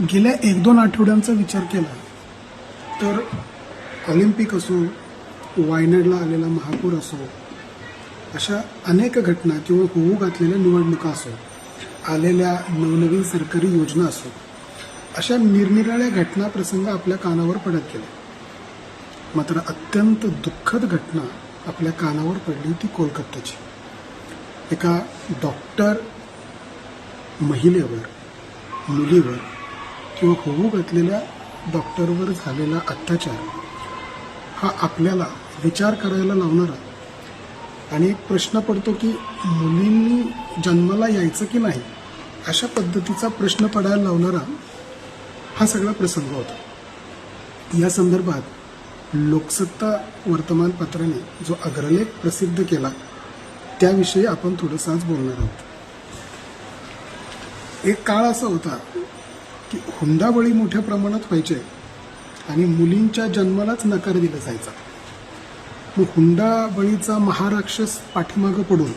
गेल्या एक दोन आठवड्यांचा विचार केला तर ऑलिम्पिक असो वायनाडला आलेला महापूर असो अशा अनेक घटना किंवा होऊ घातलेल्या निवडणुका असो आलेल्या नवनवीन सरकारी योजना असो अशा निरनिराळ्या घटना प्रसंग आपल्या कानावर पडत गेले. मात्र अत्यंत दुःखद घटना आपल्या कानावर पडली ती कोलकात्याची एका डॉक्टर महिलेवर मुलीवर किंवा होऊ घातलेल्या डॉक्टरवर झालेला अत्याचार हा आपल्याला विचार करायला लावणारा. आणि एक प्रश्न पडतो की मुलींनी जन्माला यायचं की नाही अशा पद्धतीचा प्रश्न पडायला लावणारा हा सगळा प्रसंग होता. या संदर्भात लोकसत्ता वर्तमानपत्राने जो अग्रलेख प्रसिद्ध केला त्याविषयी आपण थोडंसं आज बोलणार आहोत. एक काळ असा होता की हुंडाबळी मोठ्या प्रमाणात व्हायचे. आणि मुलींच्या जन्मालाच नकार दिला जायचा. मग हुंडाबळीचा महाराक्षस पाठीमागं पडून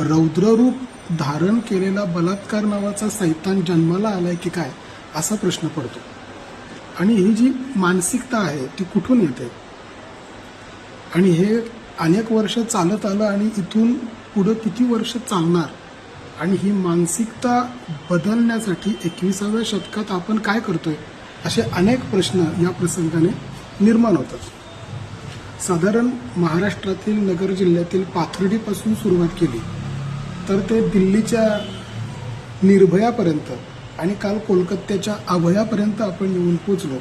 रौद्ररूप धारण केलेला बलात्कार नावाचा सैतान जन्माला आलाय की काय असा प्रश्न पडतो. आणि ही जी मानसिकता आहे ती कुठून येते? आणि हे अनेक वर्ष चालत आलं आणि इथून पुढं किती वर्ष चालणार? आणि ही मानसिकता बदलण्यासाठी एकविसाव्या शतकात आपण काय करतोय असे अनेक प्रश्न या प्रसंगाने निर्माण होतात. साधारण महाराष्ट्रातील नगर जिल्ह्यातील पाथर्डीपासून सुरुवात केली तर ते दिल्लीच्या निर्भयापर्यंत आणि काल कोलकात्याच्या अभयापर्यंत आपण येऊन पोचलो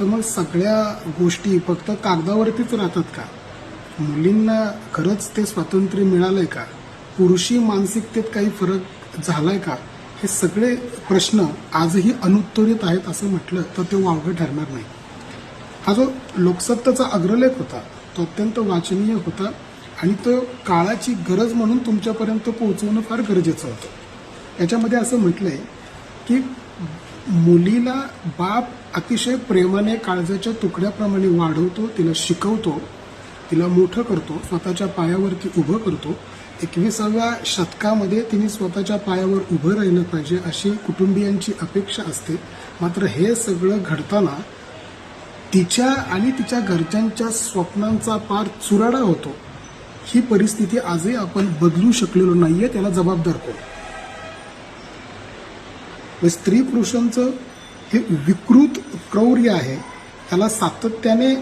तर मग सगळ्या गोष्टी फक्त कागदावरतीच राहतात का? मुलींना खरंच ते स्वातंत्र्य मिळालंय का? पुरुषी मानसिकतेत काही फरक झालाय का? हे सगळे प्रश्न आजही अनुत्तरित आहेत असं म्हटलं तर ते वावगं ठरणार नाही. हा जो लोकसत्ताचा अग्रलेख होता तो अत्यंत वाचनीय होता आणि तो काळाची गरज म्हणून तुमच्यापर्यंत पोहोचवणं फार गरजेचं होतं. याच्यामध्ये असं म्हटलंय की मुलीला बाप अतिशय प्रेमाने काळजाच्या तुकड्याप्रमाणे वाढवतो तिला शिकवतो तिला मोठं करतो स्वतःच्या पायावरती उभं करतो एकविसाव्या शतकामध्ये तिने स्वतःच्या पायावर उभं राहिलं पाहिजे अशी कुटुंबियांची अपेक्षा असते. मात्र हे सगळं घडताना तिच्या आणि तिच्या घरच्यांच्या स्वप्नांचा पार चुराडा होतो. ही परिस्थिती आजही आपण बदलू शकलेलो नाहीये त्याला जबाबदार कोण? म्हणजे स्त्री पुरुषांचं हे विकृत क्रौर्य आहे. त्याला सातत्याने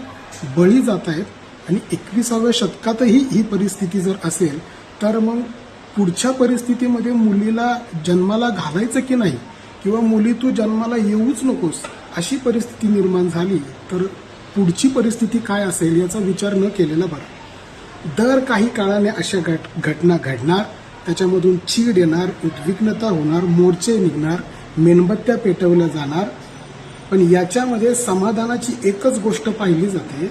बळी जात आहेत. आणि एकविसाव्या शतकातही ही परिस्थिती जर असेल तर मग पुढच्या परिस्थितीमध्ये मुलीला जन्माला घालायचं की नाही? किंवा मुली तू जन्माला येऊच नकोस अशी परिस्थिती निर्माण झाली तर पुढची परिस्थिती काय असेल याचा विचार न केलेला बरा. दर काही काळाने अशा घट घटना घडणार त्याच्यामधून चीड येणार उद्विग्नता होणार मोर्चे निघणार मेणबत्त्या पेटवल्या जाणार. पण याच्यामध्ये समाधानाची एकच गोष्ट पाहिली जाते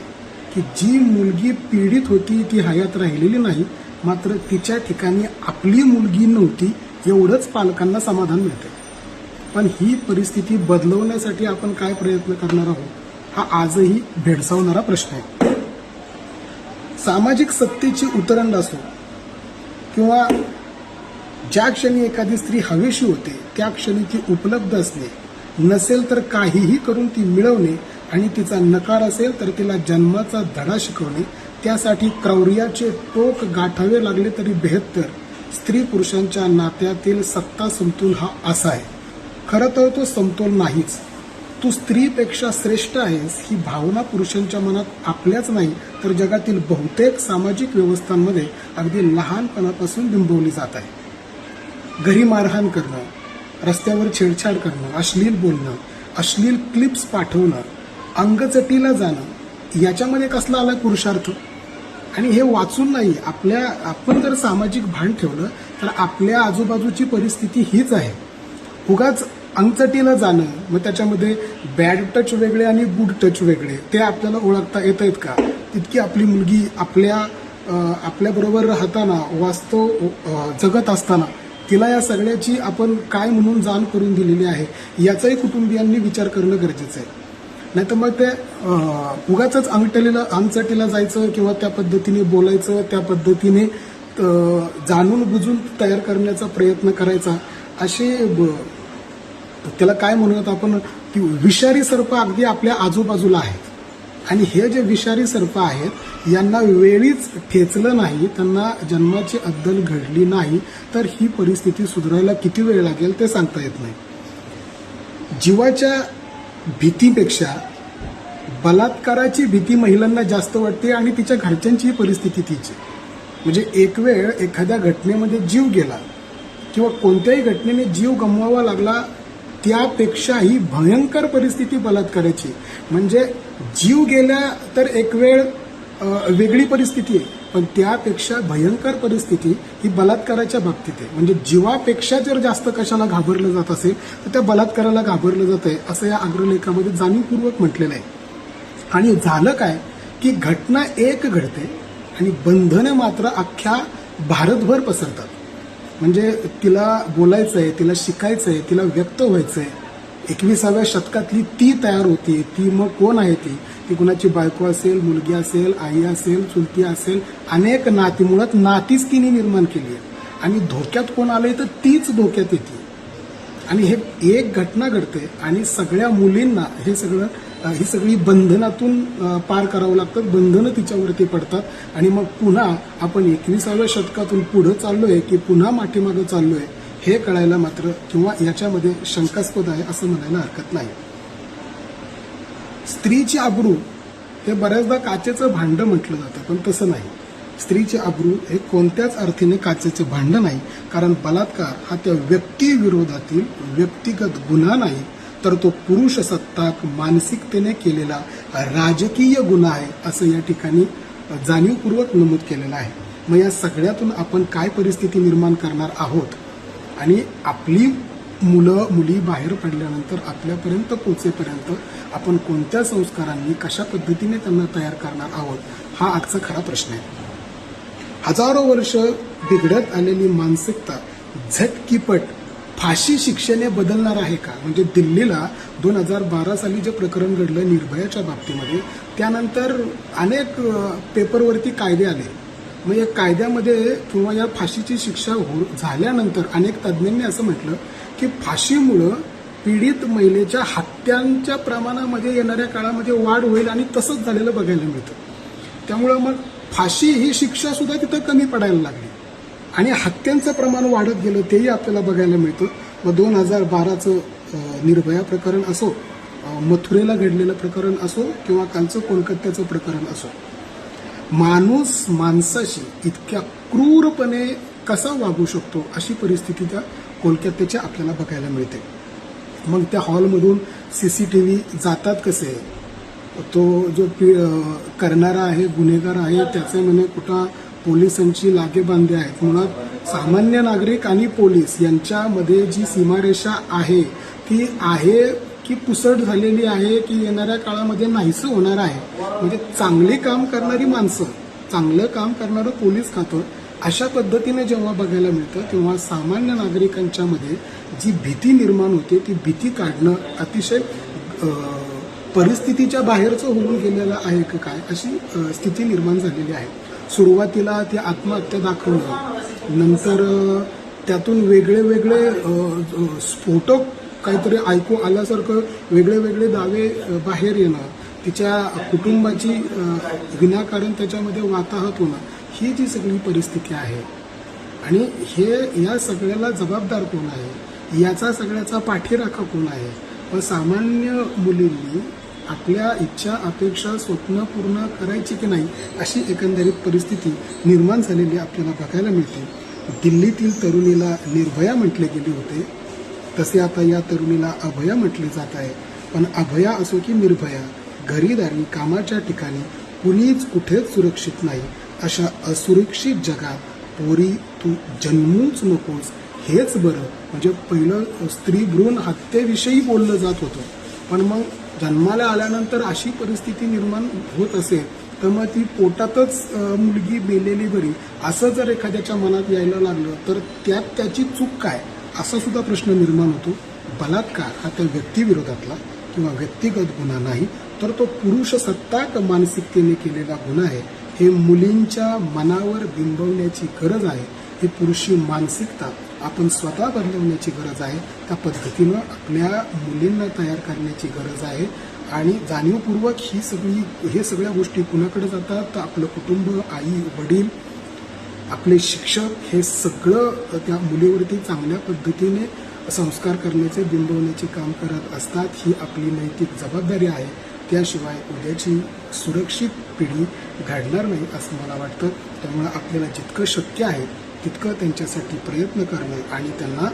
की जी मुलगी पीडित होती ती हयात राहिलेली नाही मात्र तिच्या ठिकाणी आपली मुलगी नव्हती एवढंच पालकांना समाधान मिळते पण ही परिस्थिती बदलवण्यासाठी आपण काय प्रयत्न करणार आहोत हा आजही भेडसावणारा प्रश्न आहे. सामाजिक सत्तेची उतरंड असो किंवा ज्या क्षणी एखादी स्त्री हवेशी होते त्या क्षणी ती उपलब्ध असणे नसेल तर काहीही करून ती मिळवणे आणि तिचा नकार असेल तर तिला जन्माचा धडा शिकवणे त्यासाठी क्रौर्याचे टोक गाठावे लागले तरी बेहत्तर. स्त्री पुरुषांच्या नात्यातील सत्ता समतोल हा असा आहे. खरं तर तो समतोल नाहीच. तू स्त्रीपेक्षा श्रेष्ठ आहेस ही भावना पुरुषांच्या मनात आपल्याच नाही तर जगातील बहुतेक सामाजिक व्यवस्थांमध्ये अगदी लहानपणापासून बिंबवली जात आहे. घरी मारहाण करणं रस्त्यावर छेडछाड करणं अश्लील बोलणं अश्लील क्लिप्स पाठवणं अंगचटीला जाणं याच्यामध्ये कसला आला पुरुषार्थ? आणि हे वाचून नाही आपल्या आपण जर सामाजिक भान ठेवलं तर आपल्या आजूबाजूची परिस्थिती हीच आहे. उगाच अंगचटीला जाणं मग त्याच्यामध्ये बॅड टच वेगळे आणि गुड टच वेगळे ते आपल्याला ओळखता येत आहेत का? तितकी आपली मुलगी आपल्या आपल्याबरोबर राहताना वास्तव जगत असताना तिला या सगळ्याची आपण काय म्हणून जाण करून दिलेली आहे याचाही कुटुंबियांनी विचार करणं गरजेचं आहे. नाही तर मग ते उगाच अंगटलीला अंगचटीला जायचं किंवा त्या पद्धतीने बोलायचं त्या पद्धतीने जाणून बुजून तयार करण्याचा प्रयत्न करायचा असे ब- त्याला काय म्हणूयात आपण की विषारी सर्प अगदी आपल्या आजूबाजूला आहेत. आणि हे जे विषारी सर्प आहेत यांना वेळीच ठेचलं नाही त्यांना जन्माची अद्दल घडली नाही तर ही परिस्थिती सुधारायला किती वेळ लागेल ते सांगता येत नाही. जीवाच्या भीतीपेक्षा बलात्काराची भीती महिलांना जास्त वाटते आणि तिच्या घरच्यांची परिस्थिती तिची म्हणजे एक वेळ एखाद्या घटनेमध्ये जीव गेला किंवा कोणत्याही घटनेने जीव गमवावा लागला त्यापेक्षाही भयंकर परिस्थिती बलात्काराची म्हणजे जीव गेला तर एक वेळ वेगळी परिस्थिती आहे. पण त्यापेक्षा भयंकर परिस्थिती ही बलात्काराच्या बाबतीत आहे. म्हणजे जीवापेक्षा जर जास्त कशाला घाबरलं जात असेल तर त्या बलात्काराला घाबरलं जात आहे असं या अग्रलेखामध्ये जाणीवपूर्वक म्हटलेलं आहे. आणि झालं काय की घटना एक घडते आणि बंधनं मात्र अख्ख्या भारतभर पसरतात. म्हणजे तिला बोलायचं आहे तिला शिकायचं आहे तिला व्यक्त व्हायचं आहे एकविसाव्या शतकातली ती तयार होती. ती मग कोण आहे ती? ती कुणाची बायको असेल मुलगी असेल आई असेल चुलती असेल अनेक नाती. मुळात नातीच तिने निर्माण केली आहे. आणि धोक्यात कोण आलंय तर तीच धोक्यात येते. आणि हे एक घटना घडते आणि सगळ्या मुलींना हे सगळं ही सगळी बंधनातून पार करावं लागतं. बंधनं तिच्यावरती पडतात. आणि मग पुन्हा आपण एकविसाव्या शतकातून पुढं चाललोय की पुन्हा माठीमागं चाललोय. हे कळायला मात्र किंवा याच्यामध्ये शंकास्पद आहे असं म्हणायला हरकत नाही. स्त्रीची आबरू हे बऱ्याचदा काचेचं भांडं म्हटलं जातं पण तसं नाही. स्त्रीची आबरू हे कोणत्याच अर्थीने काचेचं भांडं नाही कारण बलात्कार हा त्या व्यक्तीविरोधातील व्यक्तिगत गुन्हा नाही तर तो पुरुष सत्ताक मानसिकतेने केलेला राजकीय गुन्हा आहे असं या ठिकाणी जाणीवपूर्वक नमूद केलेलं आहे. मग या सगळ्यातून आपण काय परिस्थिती निर्माण करणार आहोत? आणि आपली मुलं मुली बाहेर पडल्यानंतर आपल्यापर्यंत पोचेपर्यंत आपण कोणत्या संस्कारांनी कशा पद्धतीने त्यांना तयार करणार आहोत हा आजचा खरा प्रश्न आहे. हजारो वर्ष बिघडत आलेली मानसिकता झटकीपट फाशी शिक्षेने बदलणार आहे का? म्हणजे दिल्लीला दोन हजार बारा साली जे प्रकरण घडलं निर्भयाच्या बाबतीमध्ये त्यानंतर अनेक पेपरवरती कायदे आले. मग या कायद्यामध्ये किंवा या फाशीची शिक्षा हो झाल्यानंतर अनेक तज्ज्ञांनी असं म्हटलं की फाशीमुळं पीडित महिलेच्या हत्यांच्या प्रमाणामध्ये येणाऱ्या काळामध्ये वाढ होईल आणि तसंच झालेलं बघायला मिळतं. त्यामुळं मग फाशी ही शिक्षा सुद्धा तिथं कमी पडायला लागली. आणि हत्यांचं प्रमाण वाढत गेलं तेही आपल्याला बघायला मिळतं. व दोन हजार बाराचं निर्भया प्रकरण असो मथुरेला घडलेलं प्रकरण असो किंवा कालचं कोलकात्याचं प्रकरण असो. माणूस माणसाशी इतक्या क्रूरपणे कसा वागू शकतो अशी परिस्थिती त्या कोलकात्याच्या आपल्याला बघायला मिळते. मग त्या हॉलमधून सी सी टी व्ही जातात कसे? तो जो पी करणारा आहे गुन्हेगार आहे त्याचे म्हणे कुठं पोलिसांची लागेबांधे आहेत. मुळात सामान्य नागरिक आणि पोलीस यांच्यामध्ये जी सीमारेषा आहे ती आहे की पुसट झालेली आहे की येणाऱ्या काळामध्ये नाहीसं होणार आहे. म्हणजे चांगली काम करणारी माणसं चांगलं काम करणारं पोलीस खातं अशा पद्धतीने जेव्हा बघायला मिळतं तेव्हा सामान्य नागरिकांच्या मध्ये जी भीती निर्माण होते ती भीती काढणं अतिशय परिस्थितीच्या बाहेरचं होऊन गेलेलं आहे का काय अशी स्थिती निर्माण झालेली आहे. सुरुवातीला ती आत्महत्या दाखवणं नंतर त्यातून वेगळे वेगळे स्फोटक काहीतरी ऐकू आल्यासारखं वेगळे वेगळे दावे बाहेर येणं तिच्या कुटुंबाची विनाकारण त्याच्यामध्ये वाताहत होणं ही जी सगळी परिस्थिती आहे आणि हे या सगळ्याला जबाबदार कोण आहे? याचा सगळ्याचा पाठीराखा कोण आहे? पण सामान्य मुलींनी आपल्या इच्छा अपेक्षा स्वप्न पूर्ण करायची की नाही अशी एकंदरीत परिस्थिती निर्माण झालेली आपल्याला बघायला मिळते. दिल्लीतील तरुणीला निर्भया म्हटले गेले होते. तसे आता या तरुणीला अभया म्हटले जात आहे. पण अभया असो की निर्भया घरीदारी कामाच्या ठिकाणी कुणीच कुठेच सुरक्षित नाही. अशा असुरक्षित जगात पोरी तू जन्मूच नकोस. हेच बरं. म्हणजे पहिलं स्त्री भ्रूण हत्येविषयी बोललं जात होतं. पण मग जन्माला आल्यानंतर अशी परिस्थिती निर्माण होत असेल तर मग ती पोटातच मुलगी मेलेली बरी. असं जर एखाद्याच्या मनात यायला लागलं तर त्यात त्याची चूक काय? असा सुद्धा प्रश्न निर्माण होतो. बलात्कार हा त्या व्यक्तीविरोधातला किंवा व्यक्तिगत गुन्हा नाही तर तो पुरुष सत्ताक मानसिकतेने केलेला गुन्हा आहे. हे मुलींच्या मनावर बिंबवण्याची गरज आहे. ही पुरुषी मानसिकता आपण स्वतः बदलवण्याची गरज आहे. त्या पद्धतीनं आपल्या मुलींना तयार करण्याची गरज आहे. आणि जाणीवपूर्वक ही सगळी हे सगळ्या गोष्टी कुणाकडे जातात? तर आपलं कुटुंब आई वडील आपले शिक्षक हे सगळं त्या मुलीवरती चांगल्या पद्धतीने संस्कार करण्याचे बिंबवण्याचे काम करत असतात ही आपली नैतिक जबाबदारी आहे. त्याशिवाय उद्याची सुरक्षित पिढी घडणार नाही असं मला वाटतं. त्यामुळे आपल्याला जितकं शक्य आहे तितकं त्यांच्यासाठी प्रयत्न करणं आणि त्यांना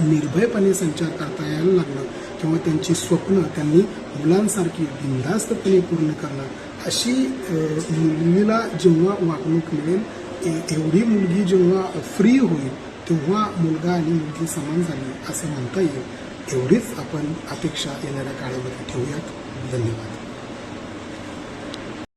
निर्भयपणे संचार करता यायला लागणं किंवा त्यांची स्वप्न त्यांनी मुलांसारखी बिनधास्तपणे पूर्ण करणं अशी मुलीला जेव्हा वागणूक मिळेल एवढी मुलगी जेव्हा फ्री होईल तेव्हा मुलगा आणि मुलगी समान झाली असं म्हणता येईल. एवढीच आपण अपेक्षा येणाऱ्या काळामध्ये ठेवूयात. धन्यवाद.